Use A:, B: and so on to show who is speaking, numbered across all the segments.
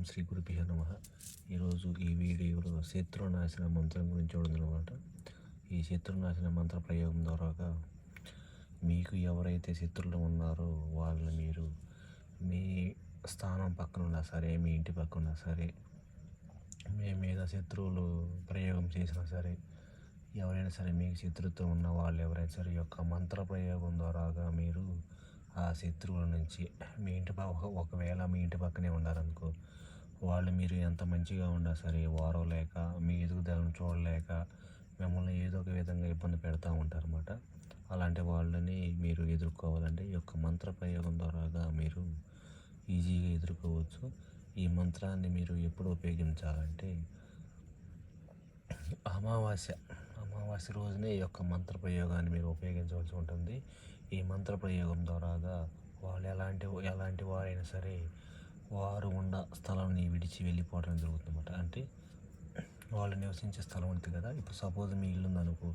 A: ఓం శ్రీ గురుభ్య నమ. ఈరోజు ఈ వీడియోలో శత్రునాశన మంత్రం గురించి చూడదనమాట ఈ శత్రునాశన మంత్ర ప్రయోగం ద్వారా మీకు ఎవరైతే శత్రువులు ఉన్నారో వాళ్ళని మీరు మీ స్థానం పక్కన ఉన్నా సరే మీ ఇంటి పక్కన ఉన్నా సరే మీ మీద శత్రువులు ప్రయోగం చేసినా సరే ఎవరైనా సరే మీకు శత్రుత్వం ఉన్న వాళ్ళు ఎవరైనా సరే యొక్క మంత్ర ప్రయోగం ద్వారాగా మీరు ఆ శత్రువుల నుంచి మీ ఇంటి పక్క ఒకవేళ మీ ఇంటి పక్కనే ఉన్నారనుకో వాళ్ళు మీరు ఎంత మంచిగా ఉన్నా సరే వారో లేక మీ ఎదుగుదలను చూడలేక మిమ్మల్ని ఏదో ఒక విధంగా ఇబ్బంది పెడతా ఉంటారన్నమాట. అలాంటి వాళ్ళని మీరు ఎదుర్కోవాలంటే ఈ యొక్క మంత్ర ప్రయోగం ద్వారాగా మీరు ఈజీగా ఎదుర్కోవచ్చు. ఈ మంత్రాన్ని మీరు ఎప్పుడు ఉపయోగించాలంటే అమావాస్య అమావాస్య రోజునే ఈ యొక్క మంత్ర ప్రయోగాన్ని మీరు ఉపయోగించవలసి ఉంటుంది. ఈ మంత్ర ప్రయోగం ద్వారాగా వాళ్ళు ఎలాంటి ఎలాంటి వారైనా సరే వారు ఉన్న స్థలాన్ని విడిచి వెళ్ళిపోవడం జరుగుతుందన్నమాట. అంటే వాళ్ళు నివసించే స్థలం ఉంటుంది కదా. ఇప్పుడు సపోజ్ మీ ఇల్లు ఉందనుకో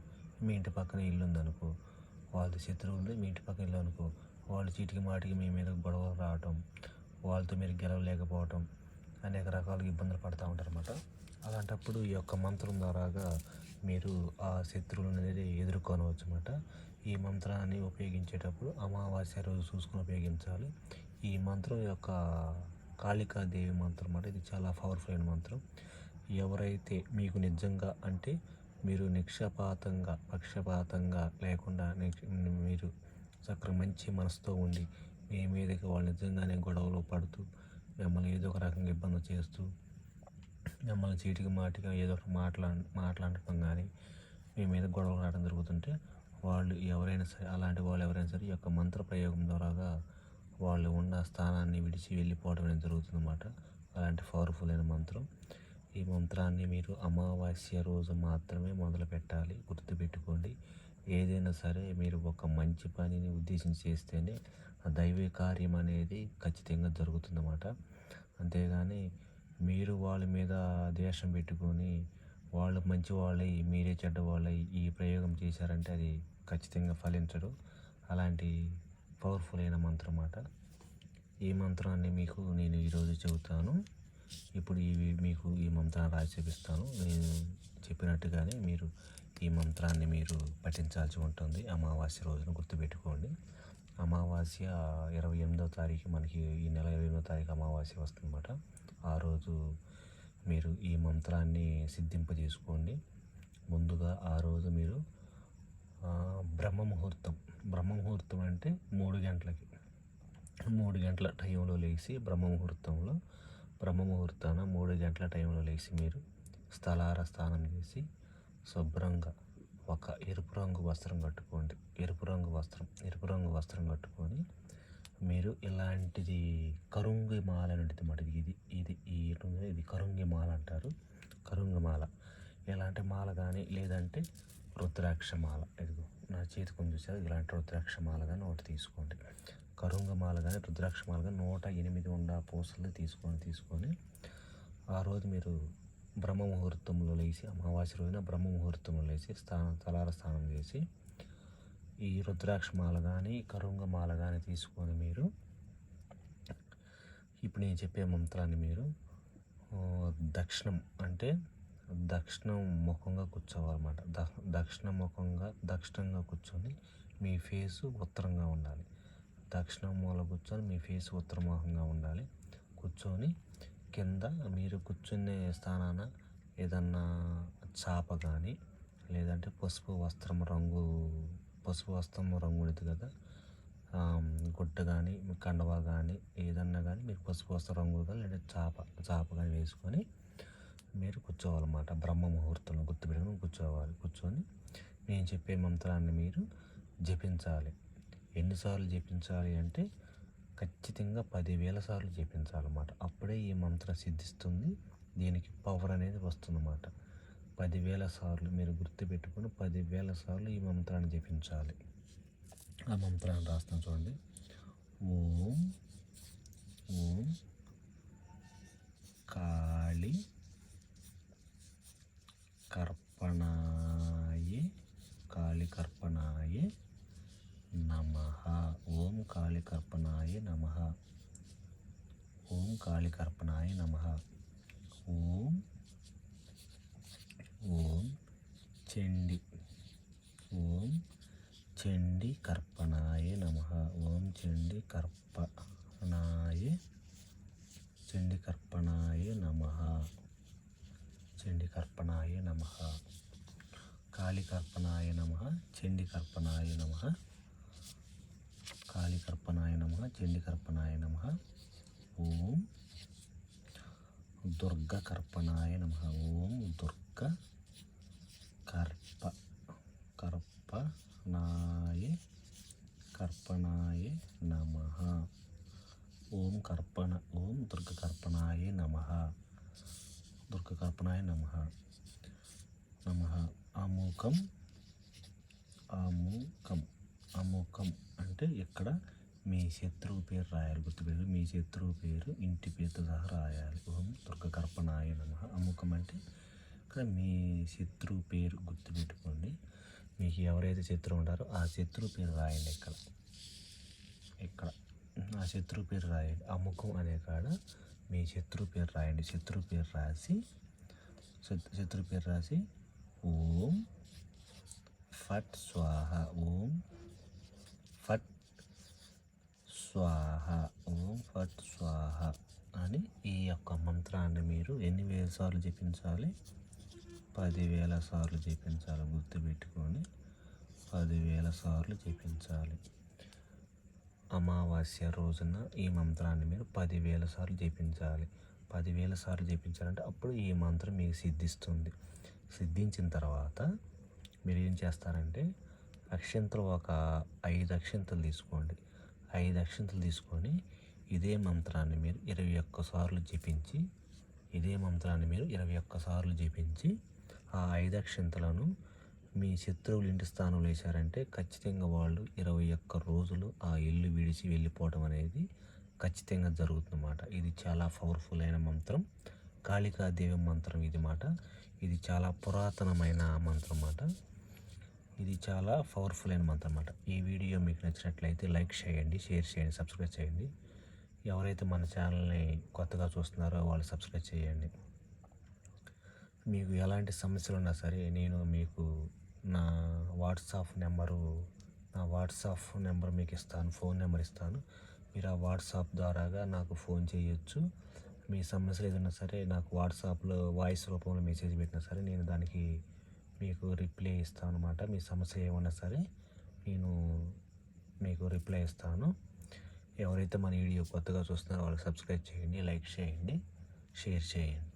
A: మీ ఇంటి పక్కన ఇల్లు ఉందనుకో వాళ్ళ శత్రువులు మీ ఇంటి పక్కన ఇల్లు అనుకో వాళ్ళు చీటికి మాటికి మీ మీద గొడవలు రావటం వాళ్ళతో మీరు గెలవలేకపోవటం అనేక రకాలుగా ఇబ్బందులు పడుతూ ఉంటారు అన్నమాట అలాంటప్పుడు ఈ యొక్క మంత్రం ద్వారాగా మీరు ఆ శత్రువులు అనేది ఎదుర్కొనవచ్చు అన్నమాట ఈ మంత్రాన్ని ఉపయోగించేటప్పుడు అమావాస్య రోజు చూసుకుని ఉపయోగించాలి. ఈ మంత్రం యొక్క కాళికాదేవి మంత్రం అంటే ఇది చాలా పవర్ఫుల్ అయిన మంత్రం. ఎవరైతే మీకు నిజంగా అంటే మీరు నిక్షపాతంగా పక్షపాతంగా లేకుండా మీరు చక్కగా మంచి మనసుతో ఉండి మీ మీదకి వాళ్ళు నిజంగానే గొడవలు పడుతూ మిమ్మల్ని ఏదో ఒక రకంగా ఇబ్బంది చేస్తూ మిమ్మల్ని చీటికి మాటిగా ఏదో ఒక మాట్లా మాట్లాడటం కానీ మీ మీద గొడవలు రావడం జరుగుతుంటే వాళ్ళు ఎవరైనా సరే అలాంటి వాళ్ళు ఎవరైనా సరే ఈ యొక్క మంత్ర ప్రయోగం ద్వారాగా వాళ్ళు ఉన్న స్థానాన్ని విడిచి వెళ్ళిపోవడం అనేది జరుగుతుందన్నమాట. అలాంటి పవర్ఫుల్ అయిన మంత్రం. ఈ మంత్రాన్ని మీరు అమావాస్య రోజు మాత్రమే మొదలు పెట్టాలి. గుర్తుపెట్టుకోండి. ఏదైనా సరే మీరు ఒక మంచి పనిని ఉద్దేశించి చేస్తేనే దైవ కార్యం అనేది ఖచ్చితంగా జరుగుతుందన్నమాట. అంతేగాని మీరు వాళ్ళ మీద ద్వేషం పెట్టుకొని వాళ్ళు మంచి వాళ్ళై మీరే చెడ్డ వాళ్ళై ఈ ప్రయోగం చేశారంటే అది ఖచ్చితంగా ఫలించడు అలాంటి పవర్ఫుల్ అయిన మంత్రం అన్నమాట ఈ మంత్రాన్ని మీకు నేను ఈరోజు చెబుతాను. ఇప్పుడు ఇవి మీకు ఈ మంత్రాన్ని రాసి చూపిస్తాను. నేను చెప్పినట్టుగానే మీరు ఈ మంత్రాన్ని మీరు పఠించాల్సి ఉంటుంది. అమావాస్య రోజున గుర్తుపెట్టుకోండి. అమావాస్య ఇరవై ఎనిమిదో తారీఖు మనకి ఈ నెల ఇరవై ఎనిమిదో తారీఖు అమావాస్య వస్తుందన్నమాట. ఆ రోజు మీరు ఈ మంత్రాన్ని సిద్ధింపజేసుకోండి. ముందుగా ఆ రోజు మీరు బ్రహ్మ ముహూర్తం బ్రహ్మ ముహూర్తం అంటే మూడు గంటలకి. మూడు గంటల టైంలో లేచి బ్రహ్మ ముహూర్తంలో బ్రహ్మ మూడు గంటల టైంలో లేచి మీరు స్థలార స్నానం చేసి శుభ్రంగా ఒక ఎరుపు రంగు వస్త్రం కట్టుకోండి. ఎరుపు రంగు వస్త్రం ఎరుపు రంగు వస్త్రం కట్టుకొని మీరు ఇలాంటిది కరుంగి మాల అనేది ఉంటుంది ఇది ఇది ఈ ఇది కరుంగి మాల అంటారు. కరుంగి మాల. ఎలాంటి మాల కానీ లేదంటే రుద్రాక్ష మాల. ఇదిగో. నా చేతి కొంచెం చూసారు ఇలాంటి రుద్రాక్ష నోటి ఒకటి తీసుకోండి. కరుంగ మాల కానీ రుద్రాక్ష కానీ నూట ఎనిమిది ఉండ పూసలు తీసుకొని తీసుకొని ఆ రోజు మీరు బ్రహ్మ ముహూర్తంలో లేచి అమావాస్య రోజున బ్రహ్మ ముహూర్తంలో లేచి స్నానం తలార స్నానం చేసి ఈ రుద్రాక్షమాల కానీ కరుంగమాల కానీ తీసుకొని మీరు ఇప్పుడు నేను చెప్పే మంత్రాన్ని మీరు దక్షిణం అంటే దక్షిణం ముఖంగా కూర్చోవాలన్నమాట. ద దక్షిణ ముఖంగా దక్షిణంగా కూర్చొని మీ ఫేసు ఉత్తరంగా ఉండాలి. దక్షిణ మూల కూర్చొని మీ ఫేస్ ఉత్తరముఖంగా ఉండాలి. కూర్చొని కింద మీరు కూర్చునే స్థానాన ఏదన్నా చాప కానీ లేదంటే పసుపు వస్త్రం రంగు పసుపు వస్త్రం రంగు కదా గుడ్డ కానీ కండవా కానీ ఏదన్నా కానీ మీరు పసుపు వస్త్రం రంగు కానీ లేదా చాప చాప కానీ వేసుకొని మీరు కూర్చోవాలన్నమాట. బ్రహ్మ ముహూర్తంలో గుర్తుపెట్టుకుని కూర్చోవాలి. కూర్చొని నేను చెప్పే మంత్రాన్ని మీరు జపించాలి. ఎన్నిసార్లు జపించాలి అంటే ఖచ్చితంగా పదివేల సార్లు జపించాలన్నమాట. అప్పుడే ఈ మంత్రం సిద్ధిస్తుంది. దీనికి పవర్ అనేది వస్తుందన్నమాట. పదివేల సార్లు మీరు గుర్తుపెట్టుకుని పదివేల సార్లు ఈ మంత్రాన్ని జపించాలి. ఆ మంత్రాన్ని రాస్తాను చూడండి. ఓం ఓం కాళి కర్పణాయే కాళి కర్పణాయే నమ ఓం కాళికర్పణాయ నమ. ఓం. ఓం ఓం చండి. ఓం చండి కర్పణాయ నమ. ఓం చండి కర్పణాయ చండి కర్పణాయ నమ. చండి కర్పణాయ నమ. కాళికర్పణాయ నమ చండి కర్పణాయ నమ. కాళికర్పణాయ నమ చండి కర్పణాయ నమ. ఓం దుర్గ కర్పణాయ నమ. ఓం దుర్గ కర్ప కర్పణాయ కర్పణాయ నమ. ఓం కర్పణ ఓం దుర్గ కర్పణాయ నమ. దుర్గకర్పణాయ నమ. నమ. అమూకం అముకం అముకం అంటే ఇక్కడ మీ శత్రువు పేరు రాయాలి గుర్తుపెట్టు మీ శత్రువు పేరు ఇంటి పేరుతో సహా రాయాలి. ఓం దుర్గకర్పణాయ నమ. అముకం అంటే ఇక్కడ మీ శత్రువు పేరు గుర్తుపెట్టుకోండి. మీకు ఎవరైతే శత్రువు ఉంటారో ఆ శత్రువు పేరు రాయండి ఇక్కడ. ఇక్కడ. ఆ శత్రువు పేరు రాయండి. అముఖం అనే కాడ మీ శత్రువు పేరు రాయండి. శత్రువు పేరు రాసి శత్రు పేరు రాసి ఓం ఫట్ స్వాహ ఓం ఫట్ స్వాహ ఓం ఫట్ స్వాహ అని ఈ యొక్క మంత్రాన్ని మీరు ఎన్ని వేల సార్లు జపించాలి? పదివేల సార్లు జపించాలి గుర్తుపెట్టుకొని పదివేల సార్లు జపించాలి. అమావాస్య రోజున ఈ మంత్రాన్ని మీరు పదివేల సార్లు జపించాలి. పదివేల సార్లు జపించాలంటే అప్పుడు ఈ మంత్రం మీకు సిద్ధిస్తుంది. సిద్ధించిన తర్వాత మీరు ఏం చేస్తారంటే అక్షంతలు ఒక ఐదు అక్షంతలు తీసుకోండి. ఐదు అక్షంతలు తీసుకొని ఇదే మంత్రాన్ని మీరు ఇరవై ఒక్క సార్లు జపించి ఇదే మంత్రాన్ని మీరు ఇరవై ఒక్క సార్లు జపించి ఆ ఐదు అక్షంతలను మీ శత్రువులు ఇంటి స్థానంలో వేశారంటే ఖచ్చితంగా వాళ్ళు ఇరవై ఒక్క రోజులు ఆ ఇల్లు విడిచి వెళ్ళిపోవడం అనేది ఖచ్చితంగా జరుగుతుందన్నమాట. ఇది చాలా పవర్ఫుల్ అయిన మంత్రం. కాళికాదేవి మంత్రం ఇది మాట. ఇది చాలా పురాతనమైన మంత్రం అన్నమాట. చాలా పవర్ఫుల్ అయిన మంత్ అనమాట ఈ వీడియో మీకు నచ్చినట్లయితే లైక్ చేయండి షేర్ చేయండి సబ్స్క్రైబ్ చేయండి. ఎవరైతే మన ఛానల్ని కొత్తగా చూస్తున్నారో వాళ్ళు సబ్స్క్రైబ్ చేయండి. మీకు ఎలాంటి సమస్యలు ఉన్నా సరే నేను మీకు నా వాట్సాప్ నెంబరు నా వాట్సాప్ నెంబర్ మీకు ఇస్తాను ఫోన్ నెంబర్ ఇస్తాను. మీరు ఆ వాట్సాప్ ద్వారాగా నాకు ఫోన్ చేయొచ్చు. మీ సమస్యలు ఏదైనా సరే నాకు వాట్సాప్లో వాయిస్ రూపంలో మెసేజ్ పెట్టినా సరే నేను దానికి మీకు రిప్లై ఇస్తాను అనమాట మీ సమస్య ఏమన్నా సరే నేను మీకు రిప్లై ఇస్తాను. ఎవరైతే మన వీడియో కొత్తగా చూస్తున్నారో వాళ్ళు సబ్స్క్రైబ్ చేయండి లైక్ చేయండి షేర్ చేయండి.